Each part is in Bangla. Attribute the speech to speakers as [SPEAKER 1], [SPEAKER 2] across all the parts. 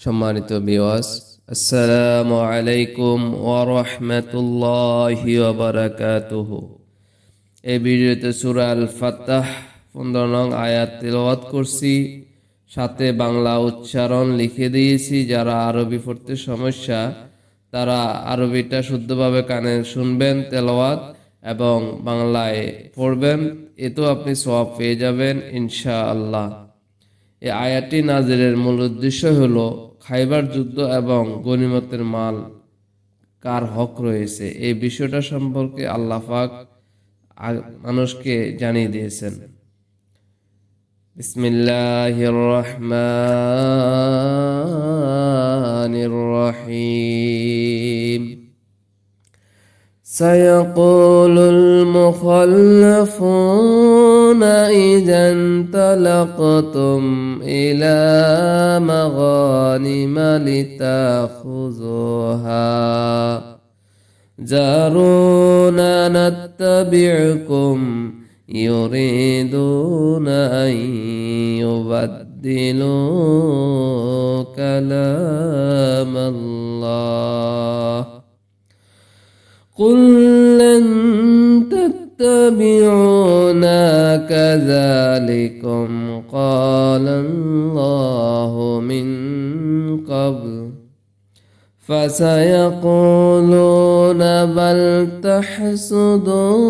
[SPEAKER 1] সম্মানিত বিওয়াস আসসালামু আলাইকুম ওরহমতুল্লাহি ওবরাকাতুহু এই ভিডিওতে সূরা আল ফাতাহ পনেরো নং আয়াত তেলাওয়াত করছি। সাথে বাংলা উচ্চারণ লিখে দিয়েছি। যারা আরবি পড়তে সমস্যা, তারা আরবিটা শুদ্ধভাবে কানে শুনবেন, তেলাওয়াত, এবং বাংলায় পড়বেন। এতেও আপনি সওয়াব পেয়ে যাবেন, ইনশাআল্লাহ। এই আয়াতটি নাজিরের মূল উদ্দেশ্য হল খাইবার যুদ্ধ এবং গনিমতের মাল কার হক রয়েছে? এই বিষয়টা সম্পর্কে আল্লাহ পাক মানুষকে জানিয়ে দিয়েছেন। বিসমিল্লাহির রহমানির রহিম। سيقول المخلفون إذا انطلقتم إلى مغانم لتأخذوها. ذرون نتبعكم يريدون أن يبدلوا كلام الله. قل لن تتبعونا كذلكم قال الله من قبل فسيقولون بل تحسدوننا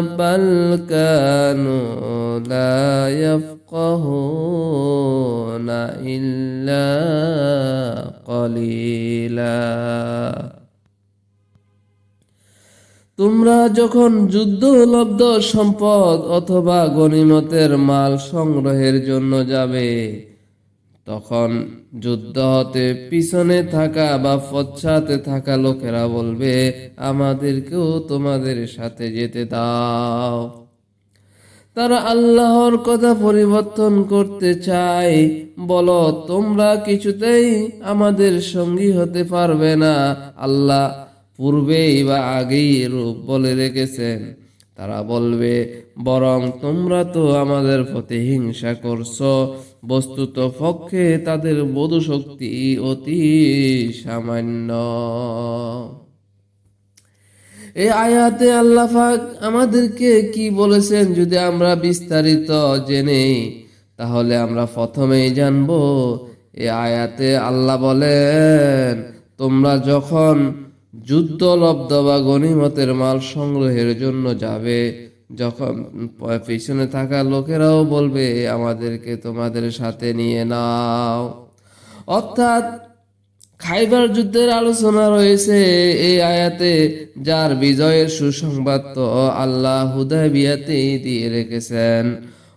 [SPEAKER 1] بل كانوا لا يفقهون إلا قليلاً তোমরা যখন যুদ্ধলব্ধ সম্পদ অথবা গনিমতের মাল সংগ্রহের জন্য যাবে, তখন যুদ্ধ হতে পিছনে থাকা বা পশ্চাতে থাকা লোকেরা বলবে, আমাদেরকেও তোমাদের সাথে যেতে দাও। তারা আল্লাহর কথা পরিবর্তন করতে চায়। বলো, তোমরা কিছুতেই আমাদের সঙ্গী হতে পারবে না। আল্লাহ পূর্বেই বা আগেই রূপ বলে রেখেছেন। তারা বলবে, বরং তোমরা তো আমাদের প্রতি হিংসা করছ। বস্তুত পক্ষে তাদের বোধ শক্তি অতি সামান্য। এই আয়াতে আল্লাহ আমাদেরকে কি বলেছেন যদি আমরা বিস্তারিত জেনে তাহলে আমরা প্রথমেই জানব এই আয়াতে আল্লাহ বলেন, তোমরা যখন যুদ্ধলব্ধ বা গনিমতের মাল সংগ্রহের জন্য যাবে। যখন পিছনে থাকা লোকেরাও বলবে আমাদেরকে তোমাদের সাথে নিয়ে নাও। অর্থাৎ খাইবার যুদ্ধের আলোচনা রয়েছে এই আয়াতে, যার বিজয়ের সুসংবাদ তো আল্লাহ হুদাবিয়াতেই দিয়ে রেখেছেন।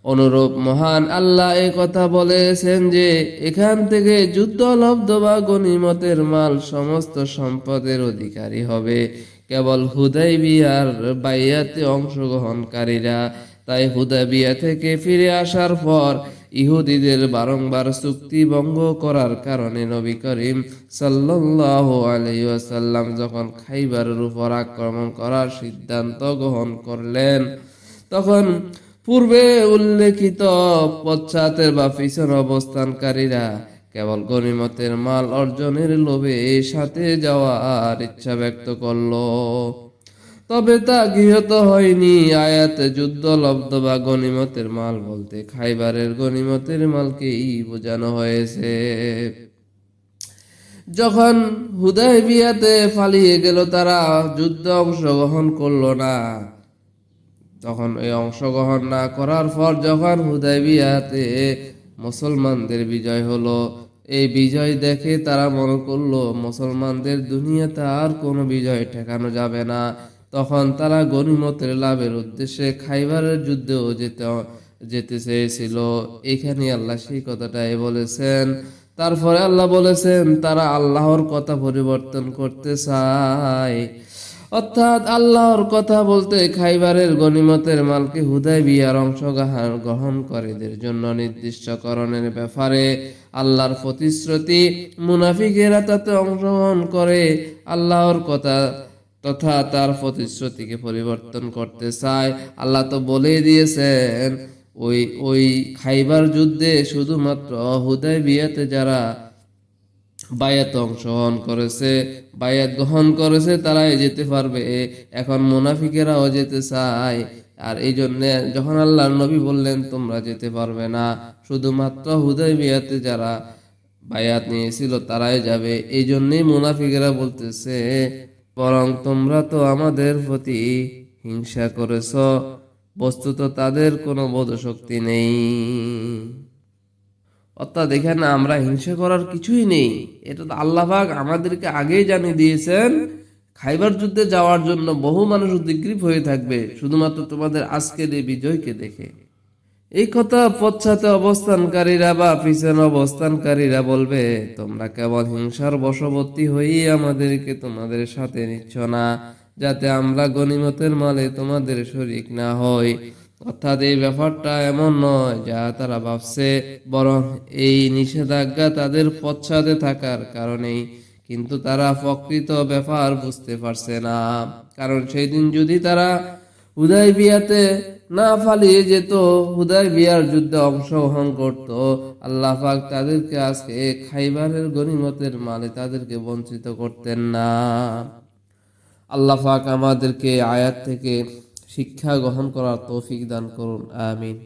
[SPEAKER 1] অনুরূপ মহান আল্লাহ এ কথা বলেছেন যে, এখান থেকে যুদ্ধলব্ধ বা গনিমতের মাল সমস্ত সম্পদের অধিকারী হবে। কেবল হুদাই বিয়ার বাইয়াতে অংশগ্রহণকারীরা, তাই হুদাবিয়া থেকে ফিরে আসার পর ইহুদিদের বারংবার চুক্তি ভঙ্গ করার কারণে নবী করিম সাল্লাল্লাহু আলাইহি ওয়াসাল্লাম যখন খাইবারের উপর আক্রমণ করার সিদ্ধান্ত গ্রহণ করলেন, তখন পূর্বে উল্লেখিত পশ্চাতের বা পিছন অবস্থানকারীরা কেবল গনিমতের মাল অর্জনের লোভে সাথে যাওয়ার ইচ্ছা ব্যক্ত করল। তবে তা গৃহত হয়নি। আয়াতে, যুদ্ধ, লব্ধ বা গনিমতের মাল বলতে খাইবারের গনিমতের মালকেই বোঝানো হয়েছে। যখন হুদায় বিয়াতে পালিয়ে গেল, তারা যুদ্ধ অংশগ্রহণ করল না। তখন এই অংশগ্রহণ না করার পর যখন হুদায় বিয়াতে মুসলমানদের বিজয় হলো, এই বিজয় দেখে তারা মনে করল, মুসলমানদের দুনিয়াতে আর কোনো বিজয় ঠেকানো যাবে না। তখন তারা গনিমতের লাভের উদ্দেশ্যে খাইবারের যুদ্ধেও যেতে যেতে চেয়েছিল। এখানে আল্লাহ সেই কথাটাই বলেছেন। তারপরে আল্লাহ বলেছেন, তারা আল্লাহর কথা পরিবর্তন করতে চায়। অর্থাৎ আল্লাহর কথা বলতে খাইবারের গনিমতের মালকে হুদায় বিয়ার অংশগ্রহণ গ্রহণকারীদের জন্য নির্দিষ্টকরণের ব্যাপারে আল্লাহর প্রতিশ্রুতি মুনাফিকেরা তাতে অংশগ্রহণ করে। আল্লাহর কথা তথা তার প্রতিশ্রুতিকে পরিবর্তন করতে চায়। আল্লাহ তো বলেই দিয়েছেন, ওই ওই খাইবার যুদ্ধে শুধুমাত্র হুদাই বিয়াতে যারা বায়াত অংশগ্রহণ করেছে, বায়াত গ্রহণ করেছে, তারাই যেতে পারবে। এখন মুনাফিকেরাও যেতে চায়। আর এই জন্যে যখন আল্লাহর নবী বললেন, তোমরা যেতে পারবে না। শুধুমাত্র হুদাই বিয়াতে যারা বায়াত নিয়েছিল, তারাই যাবে। এই জন্যই মুনাফিকেরা বলতেছে, বরং তোমরা তো আমাদের প্রতি হিংসা করেছ, বস্তুত তাদের কোনো বোধশক্তি নেই। অর্থাৎ এখানে আমরা হিংসা করার কিছুই নেই। এটা তো আল্লাহবাক আমাদেরকে আগেই জানিয়ে দিয়েছেন, খাইবার যুদ্ধে যাওয়ার জন্য বহু মানুষ উদ্গ্রীব হয়ে থাকবে, শুধুমাত্র তোমাদের আজকের এই বিজয়কে দেখে। এই কথা পশ্চাতে অবস্থানকারীরা বা পিছনে অবস্থানকারীরা বলবে, তোমরা কেবল হিংসার বশবর্তী হয়েই আমাদেরকে তোমাদের সাথে নিচ্ছ না, যাতে আমরা গনিমতের মালে তোমাদের শরিক না হই। অর্থাৎ এই ব্যাপারটা এমন নয় যা তারা ভাবছে, বরং এই নিষেধাজ্ঞা তাদের পশ্চাতে থাকার কারণেই। কিন্তু তারা প্রকৃত ব্যাপার বুঝতে পারছে না। কারণ সেই দিন যদি তারা হুদাই বিয়াতে না ফালিয়ে যেত হুদাই বিয়ার যুদ্ধে অংশগ্রহণ করত, আল্লাহ পাক তাদেরকে আজকে খাইবারের গনিমতের মালে তাদেরকে বঞ্চিত করতেন না। আল্লাহ পাক আমাদেরকে আয়াত থেকে শিক্ষা গ্রহণ করার তৌফিক দান করুন আমিন।